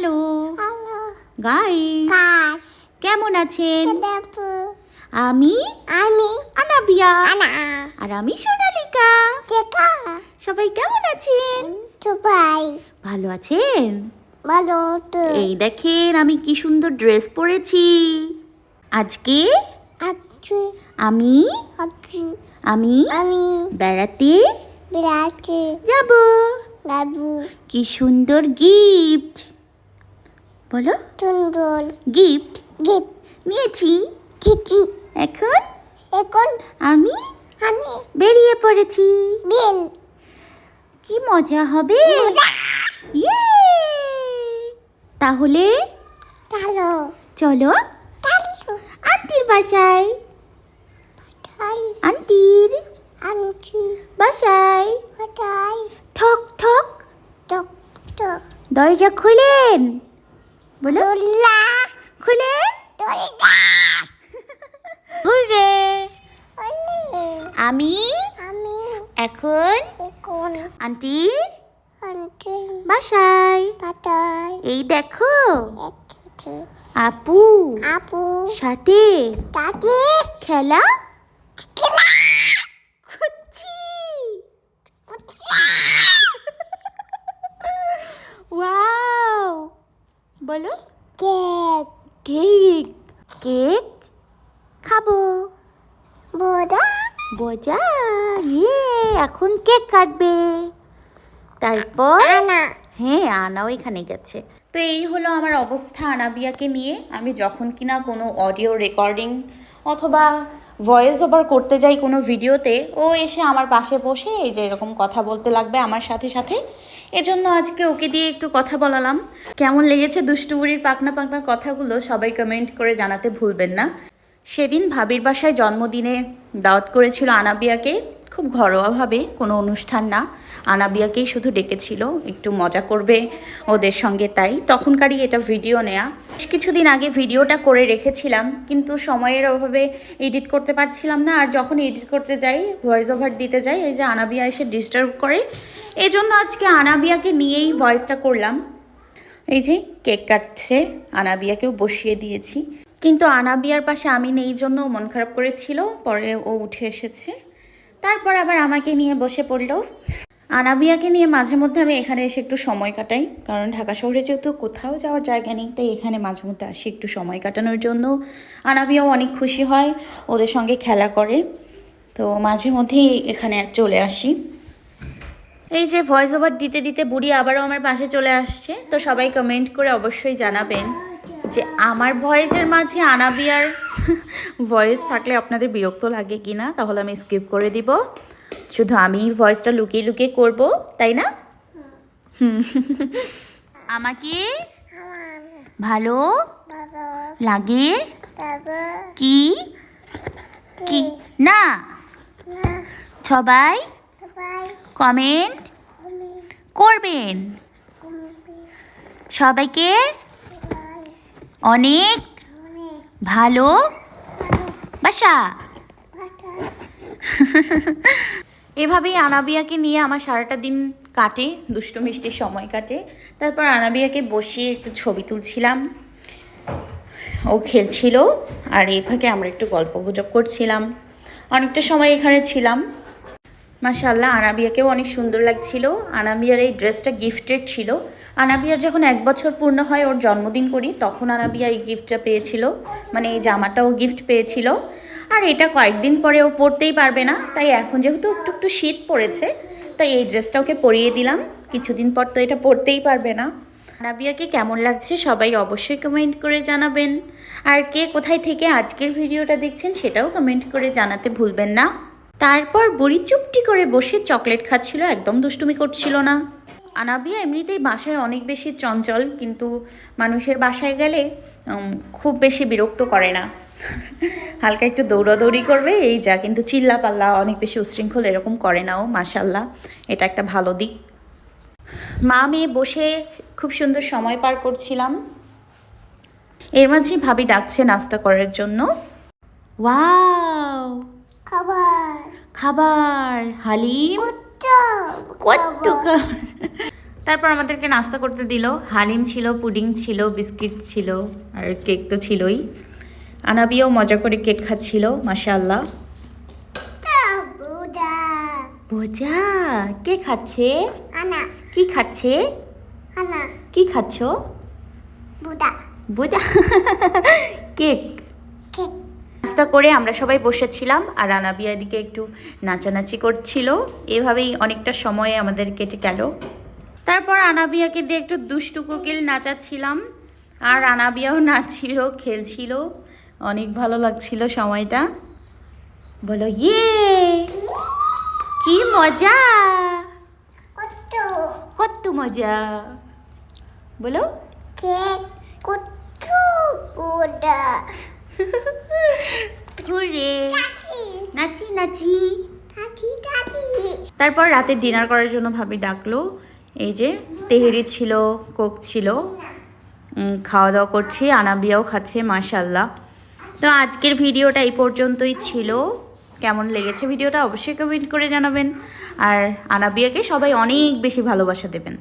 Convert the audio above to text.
Hello guy কেমন আছেন? আমি? আমি? আনাবিয়া। আনা। আর আমি সোনালিকা। দেখা সবাই কেমন আছেন? সবাই ভালো আছেন? ভালো তো। এই দেখেন আমি কি সুন্দর ড্রেস পরেছি। আজকে আমি আমি আমি বেড়াতে বিরাটি যাব। বাবু কি সুন্দর গিফট বলো। সুন্দর গিফট গিফট নিয়েছি। চিঠি এখন? এখন আমি আমি বেরিয়ে পড়েছি। বেল। কি মজা হবে। ইয়ে! তাহলে চলো ভালো আন্টির বাসায়। আন্টির আনছি বাসায়। ঠক ঠক। ঠক টক দরজা খুলেন। বলো। খুলেন দোলা ঘুরে আমি আমি এখন আনছি বাসায়। এই দেখো। আপু আপু। সাথে খেলা করছি ওয়াও বলো কেক। কেক খাব। বোজা বোঝা ইয়ে এখন কেক কাটবে। তারপর হ্যাঁ আনাও এখানে গেছে। তো এই হলো আমার অবস্থা আনাবিয়াকে নিয়ে। আমি যখন কিনা কোনো অডিও রেকর্ডিং অথবা ভয়েস ওভার করতে যাই কোনো ভিডিওতে ও এসে আমার পাশে বসে এই যে এরকম কথা বলতে লাগবে আমার সাথে সাথে। এজন্য আজকে ওকে দিয়ে একটু কথা বলালাম। কেমন লেগেছে দুষ্টুবুড়ির পাকনা পাকনা কথাগুলো সবাই কমেন্ট করে জানাতে ভুলবেন না। সেদিন ভাবির বাসায় জন্মদিনে দাওয়াত করেছিল আনাবিয়াকে। খুব ঘরোয়াভাবে, কোনো অনুষ্ঠান না। আনাবিয়াকেই শুধু ডেকেছিল, একটু মজা করবে ওদের সঙ্গে তাই। তখনকারই এটা ভিডিও নেয়া। বেশ কিছুদিন আগে ভিডিওটা করে রেখেছিলাম, কিন্তু সময়ের অভাবে এডিট করতে পারছিলাম না, আর যখন এডিট করতে যাই ভয়েস ওভার দিতে যাই, এই যে আনাবিয়া এসে ডিস্টার্ব করে এই জন্য আজকে আনাবিয়াকে নিয়েই ভয়েসটা করলাম। এই যে কেক কাটছে, আনাবিয়াকেও বসিয়ে দিয়েছি। কিন্তু আনাবিয়ার পাশে আমি নেই জন্য মন খারাপ করেছিল, পরে ও উঠে এসেছে। তারপর আবার আমাকে নিয়ে বসে পড়ল। আনাবিয়াকে নিয়ে মাঝে মধ্যে আমি এখানে এসে একটু সময় কাটাই, কারণ ঢাকা শহরে যেহেতু কোথাও যাওয়ার জায়গা নেই, তাই এখানে মাঝে মধ্যে আসি একটু সময় কাটানোর জন্য। আনাবিয়াও অনেক খুশি হয়, ওদের সঙ্গে খেলা করে। তো মাঝে মধ্যেই এখানে চলে আসি। এই যে ভয়েস ওভার দিতে দিতে বুড়ি আবারও আমার পাশে চলে আসছে, তো সবাই কমেন্ট করে অবশ্যই জানাবেন যে আমার ভয়েসের মাঝে আনাবিয়ার ভয়েস থাকলে আপনাদের বিরক্ত লাগে কি না তাহলে আমি স্কিপ করে দিব। শুধু আমি ভয়েসটা লুকিয়ে লুকিয়ে করব, তাই না? আমাকে ভালো লাগে কি? কি? না। সবাই কমেন্ট করবেন। সবাইকে অনেক ভালো বাসা এভাবেই আনাবিয়াকে নিয়ে আমার সারাটা দিন কাটে, দুষ্টু মিষ্টির সময় কাটে। তারপর আনাবিয়াকে বসিয়ে একটু ছবি তুলছিলাম। ও খেলছিল, আর এই ফাঁকে আমরা একটু গল্প গুজব করছিলাম। অনেকটা সময় এখানে ছিলাম। মাশাল্লাহ আনাবিয়াকেও অনেক সুন্দর লাগছিল। আনাবিয়ার এই ড্রেসটা গিফটেড ছিল। আনাবিয়ার যখন এক বছর পূর্ণ হয় ওর জন্মদিন করি, তখন আনাবিয়া এই গিফটটা পেয়েছিল। মানে এই জামাটাও গিফট পেয়েছিল। আর এটা কয়েকদিন পরে ও পরতেই পারবে না, তাই এখন যেহেতু একটু একটু শীত পড়েছে, তাই এই ড্রেসটা ওকে পরিয়ে দিলাম। কিছুদিন পর তো এটা পরতেই পারবে না। আনাবিয়াকে কেমন লাগছে সবাই অবশ্যই কমেন্ট করে জানাবেন। আর কে কোথায় থেকে আজকের ভিডিওটা দেখছেন সেটাও কমেন্ট করে জানাতে ভুলবেন না। তারপর বুড়ি চুপটি করে বসে চকলেট খাচ্ছিল, একদম দুষ্টুমি করছিল না। আনাবিয়া এমনিতেই বাসায় অনেক বেশি চঞ্চল, কিন্তু মানুষের বাসায় গেলে খুব বেশি বিরক্ত করে না। হালকা একটু দৌড়াদৌড়ি করবে এই যা কিন্তু চিল্লা পাল্লা অনেক বেশি উশৃঙ্খল এরকম করে না ও মাসাল্লাহ এটা একটা ভালো দিক। মা মেয়ে বসে খুব সুন্দর সময় পার করছিলাম। এর মাঝে ভাবি ডাকছে নাস্তা করার জন্য। ওয়াও! খাবার। খাবার হালিম? কত তারপর আমাদেরকে নাস্তা করতে দিল। হালিম ছিল পুডিং ছিল বিস্কিট ছিল আর কেক তো ছিলই। আনাবিও মজা করে কেক খাচ্ছিল মাশাআল্লাহ। বুদা বোঝা। কে খাচ্ছে? আনা। কি খাচ্ছে? আনা। কি খাচ্ছ? বুদা। বোঝা কেক। কেক। নাস্তা করে আমরা সবাই বসেছিলাম আর আনাবিয়া এদিকে একটু নাচানাচি করছিল। এভাবেই অনেকটা সময় আমাদের কেটে গেল। তারপর আনাবিয়াকে দিয়ে একটু দুষ্টু কোকিল নাচাচ্ছিলাম। আর আনাবিয়াও নাচছিল খেলছিল। অনেক ভালো লাগছিল সময়টা। বলো ইয়ে! কি মজা! কত মজা। বলো। নাচি। নাচি তারপর রাতে ডিনার করার জন্য ভাবি ডাকলো। এই যে তেহেরি ছিল কোক ছিল। খাওয়া দাওয়া করছি আনাবিয়াও খাচ্ছে মাশাল্লাহ তো আজকের ভিডিওটা এই পর্যন্তই ছিল। কেমন লেগেছে ভিডিওটা অবশ্যই কমেন্ট করে জানাবেন। আর আনাবিয়াকে সবাই অনেক বেশি ভালোবাসা দেবেন।